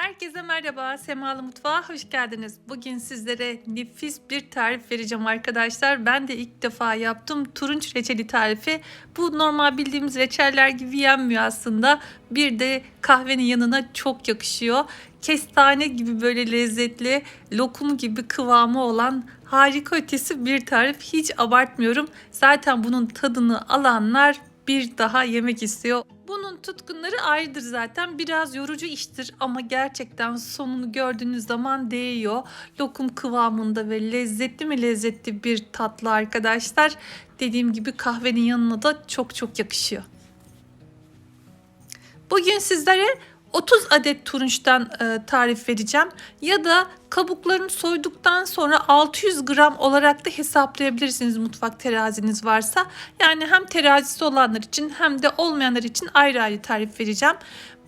Herkese merhaba, Semalı Mutfağa hoş geldiniz. Bugün sizlere nefis bir tarif vereceğim arkadaşlar. Ben de ilk defa yaptım turunç reçeli tarifi. Bu normal bildiğimiz reçeller gibi yenmiyor aslında. Bir de kahvenin yanına çok yakışıyor. Kestane gibi böyle lezzetli, lokum gibi kıvamı olan harika ötesi bir tarif. Hiç abartmıyorum. Zaten bunun tadını alanlar bir daha yemek istiyor. Bunun tutkunları ayrıdır zaten. Biraz yorucu iştir ama gerçekten sonunu gördüğünüz zaman değiyor. Lokum kıvamında ve lezzetli mi lezzetli bir tatlı arkadaşlar. Dediğim gibi kahvenin yanına da çok çok yakışıyor. Bugün sizlere 30 adet turunçtan e, tarif vereceğim. Ya da kabuklarını soyduktan sonra 600 gram olarak da hesaplayabilirsiniz mutfak teraziniz varsa. Yani hem terazisi olanlar için hem de olmayanlar için ayrı ayrı tarif vereceğim.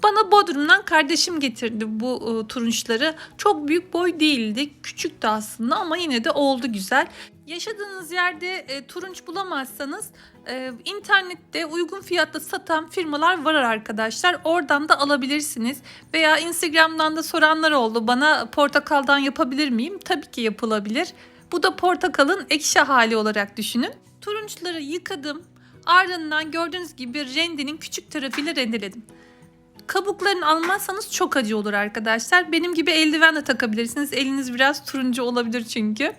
Bana Bodrum'dan kardeşim getirdi bu e, turunçları. Çok büyük boy değildi. Küçüktü aslında ama yine de oldu güzel. Yaşadığınız yerde e, turunç bulamazsanız e, internette uygun fiyatta satan firmalar var arkadaşlar. Oradan da alabilirsiniz. Veya Instagram'dan da soranlar oldu. Bana portakaldan yapabilir miyim? Tabii ki yapılabilir. Bu da portakalın ekşi hali olarak düşünün. Turunçları yıkadım. Ardından gördüğünüz gibi rendenin küçük tarafıyla rendeledim. Kabuklarını almazsanız çok acı olur arkadaşlar. Benim gibi eldiven de takabilirsiniz. Eliniz biraz turuncu olabilir çünkü.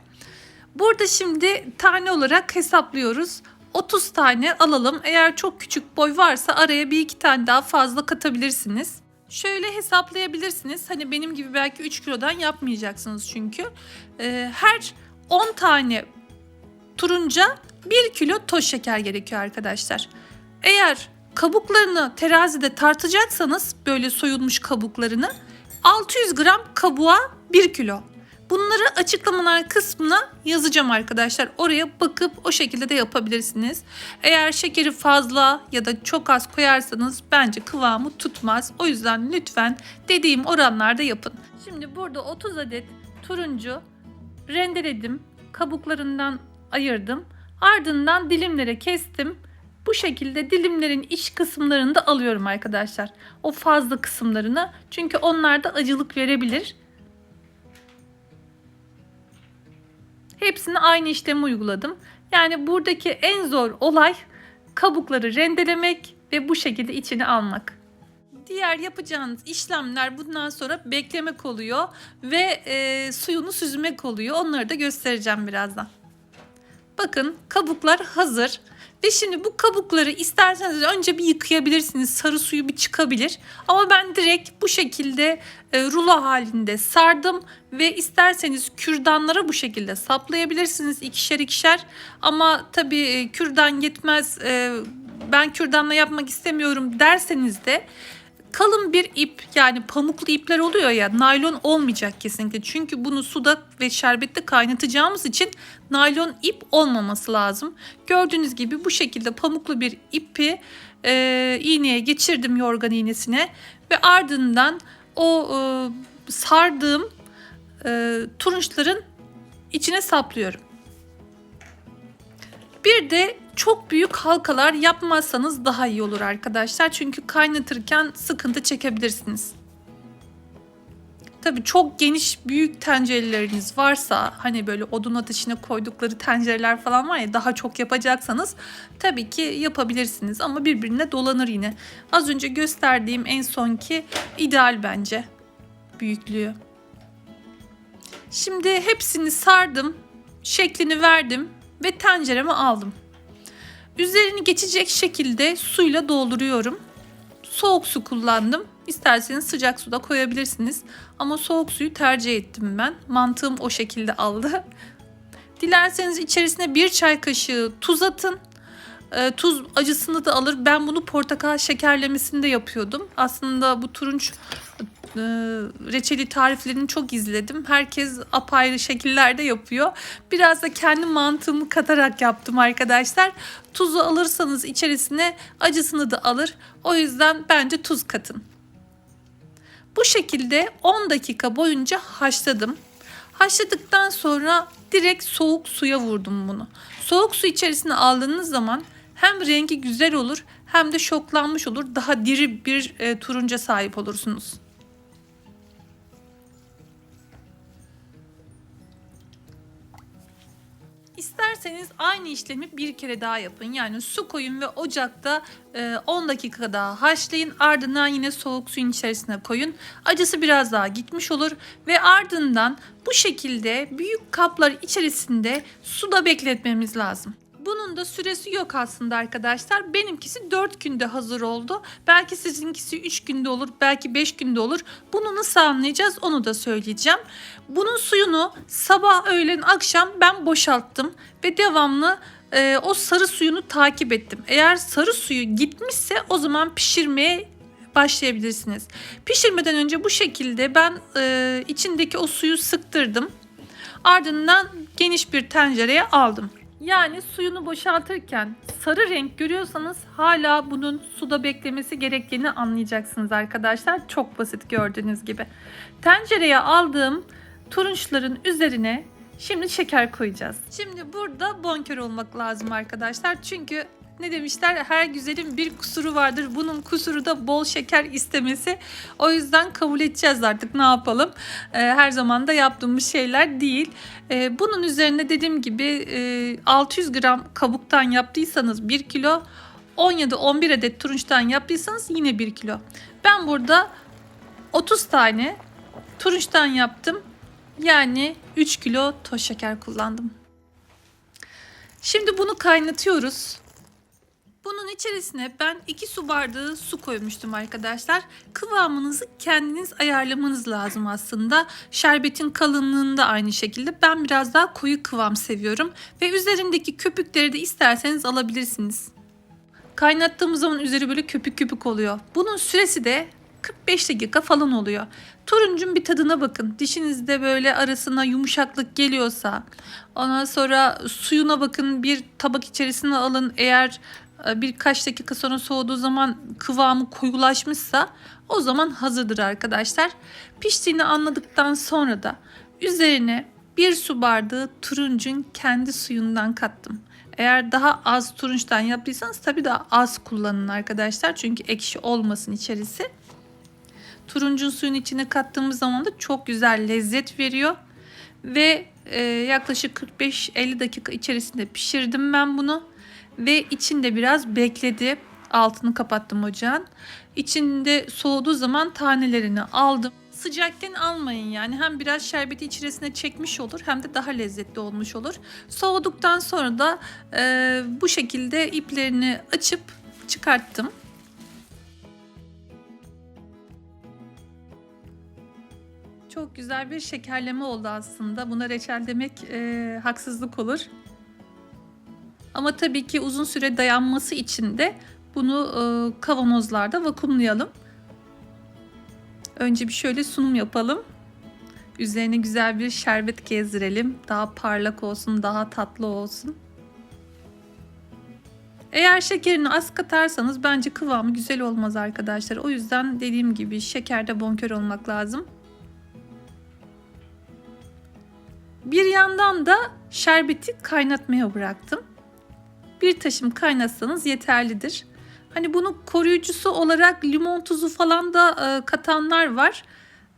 Burada şimdi tane olarak hesaplıyoruz. 30 tane alalım. Eğer çok küçük boy varsa araya bir iki tane daha fazla katabilirsiniz. Şöyle hesaplayabilirsiniz. Hani benim gibi belki 3 kilodan yapmayacaksınız çünkü. Ee, her 10 tane turunca 1 kilo toz şeker gerekiyor arkadaşlar. Eğer kabuklarını terazide tartacaksanız böyle soyulmuş kabuklarını 600 gram kabuğa 1 kilo. Bunları açıklamalar kısmına yazacağım arkadaşlar. Oraya bakıp o şekilde de yapabilirsiniz. Eğer şekeri fazla ya da çok az koyarsanız bence kıvamı tutmaz. O yüzden lütfen dediğim oranlarda yapın. Şimdi burada 30 adet turuncu rendeledim. Kabuklarından ayırdım. Ardından dilimlere kestim. Bu şekilde dilimlerin iç kısımlarını da alıyorum arkadaşlar. O fazla kısımlarını. Çünkü onlar da acılık verebilir. Hepsini aynı işlemi uyguladım. Yani buradaki en zor olay kabukları rendelemek ve bu şekilde içine almak. Diğer yapacağınız işlemler bundan sonra beklemek oluyor ve e, suyunu süzmek oluyor. Onları da göstereceğim birazdan. Bakın kabuklar hazır. Ve şimdi bu kabukları isterseniz önce bir yıkayabilirsiniz. Sarı suyu bir çıkabilir. Ama ben direkt bu şekilde e, rulo halinde sardım. Ve isterseniz kürdanlara bu şekilde saplayabilirsiniz ikişer ikişer. Ama tabii e, kürdan yetmez e, ben kürdanla yapmak istemiyorum derseniz de kalın bir ip yani pamuklu ipler oluyor ya naylon olmayacak kesinlikle. Çünkü bunu suda ve şerbette kaynatacağımız için naylon ip olmaması lazım. Gördüğünüz gibi bu şekilde pamuklu bir ipi e, iğneye geçirdim yorgan iğnesine ve ardından o e, sardığım e, turunçların içine saplıyorum. Bir de çok büyük halkalar yapmazsanız daha iyi olur arkadaşlar. Çünkü kaynatırken sıkıntı çekebilirsiniz. Tabii çok geniş büyük tencereleriniz varsa hani böyle odun ateşine koydukları tencereler falan var ya daha çok yapacaksanız tabii ki yapabilirsiniz ama birbirine dolanır yine. Az önce gösterdiğim en sonki ideal bence büyüklüğü. Şimdi hepsini sardım, şeklini verdim ve tencereme aldım. Üzerini geçecek şekilde suyla dolduruyorum. Soğuk su kullandım. İsterseniz sıcak suda koyabilirsiniz. Ama soğuk suyu tercih ettim ben. Mantığım o şekilde aldı. Dilerseniz içerisine bir çay kaşığı tuz atın. E, tuz acısını da alır. Ben bunu portakal şekerlemesinde yapıyordum. Aslında bu turunç e, reçeli tariflerini çok izledim. Herkes apayrı şekillerde yapıyor. Biraz da kendi mantığımı katarak yaptım arkadaşlar. Tuzu alırsanız içerisine acısını da alır. O yüzden bence tuz katın. Bu şekilde 10 dakika boyunca haşladım. Haşladıktan sonra direkt soğuk suya vurdum bunu. Soğuk su içerisine aldığınız zaman hem rengi güzel olur hem de şoklanmış olur. Daha diri bir e, turunca sahip olursunuz. İsterseniz aynı işlemi bir kere daha yapın. Yani su koyun ve ocakta e, 10 dakika daha haşlayın. Ardından yine soğuk suyun içerisine koyun. Acısı biraz daha gitmiş olur ve ardından bu şekilde büyük kaplar içerisinde suda bekletmemiz lazım. Bunun da süresi yok aslında arkadaşlar. Benimkisi 4 günde hazır oldu. Belki sizinkisi 3 günde olur, belki 5 günde olur. Bunu nasıl anlayacağız onu da söyleyeceğim. Bunun suyunu sabah, öğlen, akşam ben boşalttım ve devamlı e, o sarı suyunu takip ettim. Eğer sarı suyu gitmişse o zaman pişirmeye başlayabilirsiniz. Pişirmeden önce bu şekilde ben e, içindeki o suyu sıktırdım. Ardından geniş bir tencereye aldım. Yani suyunu boşaltırken sarı renk görüyorsanız hala bunun suda beklemesi gerektiğini anlayacaksınız arkadaşlar. Çok basit gördüğünüz gibi. Tencereye aldığım turunçların üzerine şimdi şeker koyacağız. Şimdi burada bonkör olmak lazım arkadaşlar. Çünkü ne demişler her güzelin bir kusuru vardır. Bunun kusuru da bol şeker istemesi. O yüzden kabul edeceğiz artık ne yapalım. Ee, her zaman da yaptığımız şeyler değil. Ee, bunun üzerine dediğim gibi e, 600 gram kabuktan yaptıysanız 1 kilo 10 ya da 11 adet turunçtan yaptıysanız yine 1 kilo. Ben burada 30 tane turunçtan yaptım. Yani 3 kilo toz şeker kullandım. Şimdi bunu kaynatıyoruz. Bunun içerisine ben 2 su bardağı su koymuştum arkadaşlar. Kıvamınızı kendiniz ayarlamanız lazım aslında. Şerbetin kalınlığında da aynı şekilde. Ben biraz daha koyu kıvam seviyorum. Ve üzerindeki köpükleri de isterseniz alabilirsiniz. Kaynattığımız zaman üzeri böyle köpük köpük oluyor. Bunun süresi de 45 dakika falan oluyor. Turuncun bir tadına bakın. Dişinizde böyle arasına yumuşaklık geliyorsa, ondan sonra suyuna bakın bir tabak içerisine alın. Eğer birkaç dakika sonra soğuduğu zaman kıvamı koyulaşmışsa o zaman hazırdır arkadaşlar. Piştiğini anladıktan sonra da üzerine bir su bardağı turuncun kendi suyundan kattım. Eğer daha az turunçtan yaptıysanız tabii daha az kullanın arkadaşlar. Çünkü ekşi olmasın içerisi. Turuncun suyun içine kattığımız zaman da çok güzel lezzet veriyor. Ve e, yaklaşık 45-50 dakika içerisinde pişirdim ben bunu. Ve içinde biraz bekledi. Altını kapattım ocağın. İçinde soğuduğu zaman tanelerini aldım. Sıcakken almayın yani hem biraz şerbeti içerisine çekmiş olur hem de daha lezzetli olmuş olur. Soğuduktan sonra da e, bu şekilde iplerini açıp çıkarttım. Çok güzel bir şekerleme oldu aslında. Buna reçel demek e, haksızlık olur. Ama tabii ki uzun süre dayanması için de bunu e, kavanozlarda vakumlayalım. Önce bir şöyle sunum yapalım. Üzerine güzel bir şerbet gezdirelim. Daha parlak olsun, daha tatlı olsun. Eğer şekerini az katarsanız bence kıvamı güzel olmaz arkadaşlar. O yüzden dediğim gibi şekerde bonkör olmak lazım. Bir yandan da şerbeti kaynatmaya bıraktım. Bir taşım kaynatsanız yeterlidir. Hani bunu koruyucusu olarak limon tuzu falan da e, katanlar var.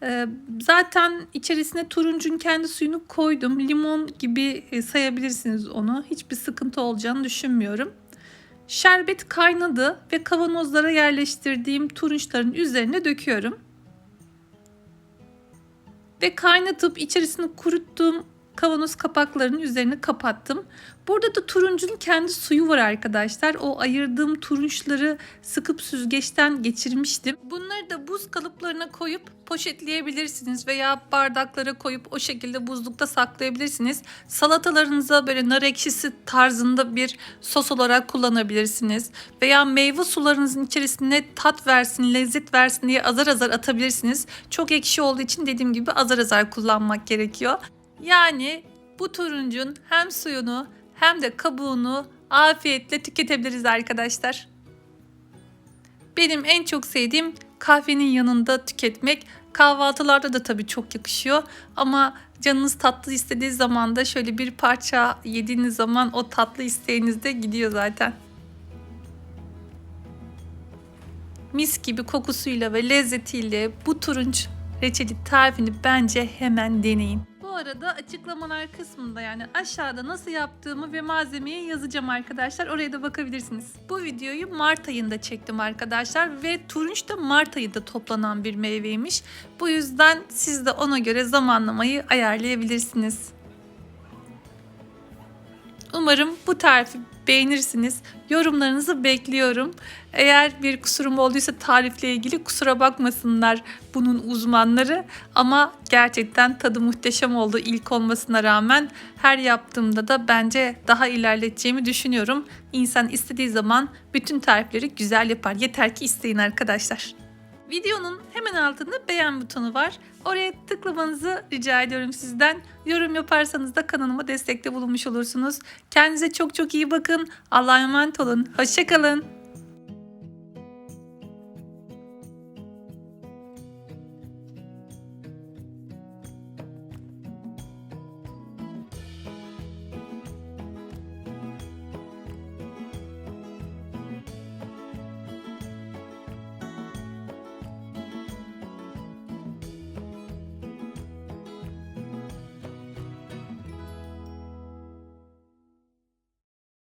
E, zaten içerisine turuncun kendi suyunu koydum. Limon gibi e, sayabilirsiniz onu. Hiçbir sıkıntı olacağını düşünmüyorum. Şerbet kaynadı ve kavanozlara yerleştirdiğim turunçların üzerine döküyorum. Ve kaynatıp içerisini kuruttuğum kavanoz kapaklarının üzerine kapattım. Burada da turuncunun kendi suyu var arkadaşlar. O ayırdığım turunçları sıkıp süzgeçten geçirmiştim. Bunları da buz kalıplarına koyup poşetleyebilirsiniz veya bardaklara koyup o şekilde buzlukta saklayabilirsiniz. Salatalarınıza böyle nar ekşisi tarzında bir sos olarak kullanabilirsiniz. Veya meyve sularınızın içerisine tat versin, lezzet versin diye azar azar atabilirsiniz. Çok ekşi olduğu için dediğim gibi azar azar kullanmak gerekiyor. Yani bu turuncun hem suyunu hem de kabuğunu afiyetle tüketebiliriz arkadaşlar. Benim en çok sevdiğim kahvenin yanında tüketmek. Kahvaltılarda da tabii çok yakışıyor ama canınız tatlı istediği zaman da şöyle bir parça yediğiniz zaman o tatlı isteğiniz de gidiyor zaten. Mis gibi kokusuyla ve lezzetiyle bu turunç reçeli tarifini bence hemen deneyin. Bu arada açıklamalar kısmında yani aşağıda nasıl yaptığımı ve malzemeyi yazacağım arkadaşlar. Oraya da bakabilirsiniz. Bu videoyu Mart ayında çektim arkadaşlar ve turunç da Mart ayında toplanan bir meyveymiş. Bu yüzden siz de ona göre zamanlamayı ayarlayabilirsiniz. Umarım bu tarifi beğenirsiniz. Yorumlarınızı bekliyorum. Eğer bir kusurum olduysa tarifle ilgili kusura bakmasınlar bunun uzmanları. Ama gerçekten tadı muhteşem oldu ilk olmasına rağmen. Her yaptığımda da bence daha ilerleteceğimi düşünüyorum. İnsan istediği zaman bütün tarifleri güzel yapar. Yeter ki isteyin arkadaşlar. Videonun hemen altında beğen butonu var. Oraya tıklamanızı rica ediyorum sizden. Yorum yaparsanız da kanalıma destekte bulunmuş olursunuz. Kendinize çok çok iyi bakın. Allah'a emanet olun. Hoşçakalın.